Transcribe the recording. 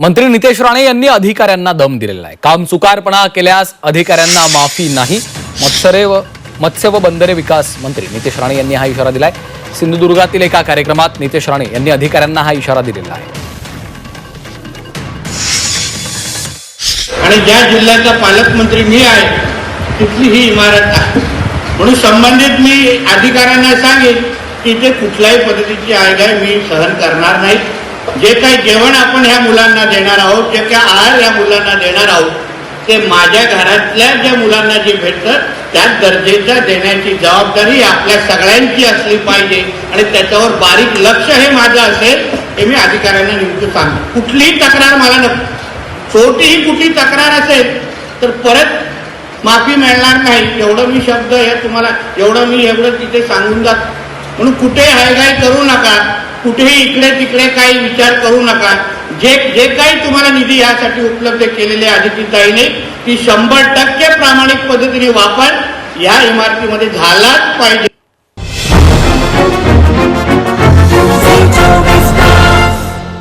मंत्री नितेश राणे यांनी अधिकाऱ्यांना दम दिलेला आहे. काम चुकारपणा केल्यास अधिकाऱ्यांना माफी नाही. मत्सरे व मत्स्य व बंदरे विकास मंत्री नितेश राणे यांनी हा इशारा दिलाय. सिंधुदुर्गातील एका कार्यक्रमात नितेश राणे यांनी अधिकाऱ्यांना हा इशारा दिलेला आहे. आणि ज्या जिल्ह्याचा पालकमंत्री मी आहे तिथली ही इमारत आहे. म्हणून संबंधित मी अधिकाऱ्यांना सांगेन की इथे कुठल्याही पद्धतीची आयगाय मी सहन करणार नाही. जे काही जेवण आपण ह्या मुलांना देणार आहोत जे काही आहार या मुलांना देणार आहोत ते माझ्या घरातल्या ज्या मुलांना जे भेटतं त्याच दर्जेचा देण्याची जबाबदारी आपल्या सगळ्यांची असली पाहिजे. आणि त्याच्यावर बारीक लक्ष हे माझं असेल हे मी अधिकाऱ्यांना नेमकं सांगतो. कुठलीही तक्रार मला नको. छोटीही कुठली तक्रार असेल तर परत माफी मिळणार नाही. एवढं मी शब्द हे तुम्हाला एवढं मी एवढं तिथे सांगून जात. म्हणून कुठे हायगाय करू नका. कुठेही इकडे तिकडे काही विचार करू नका. जे जे काही तुम्हाला निधी यासाठी उपलब्ध केलेले आदित्यताईने ती शंभर टक्के प्रामाणिक पद्धतीने वापर या इमारतीमध्ये झालाच पाहिजे.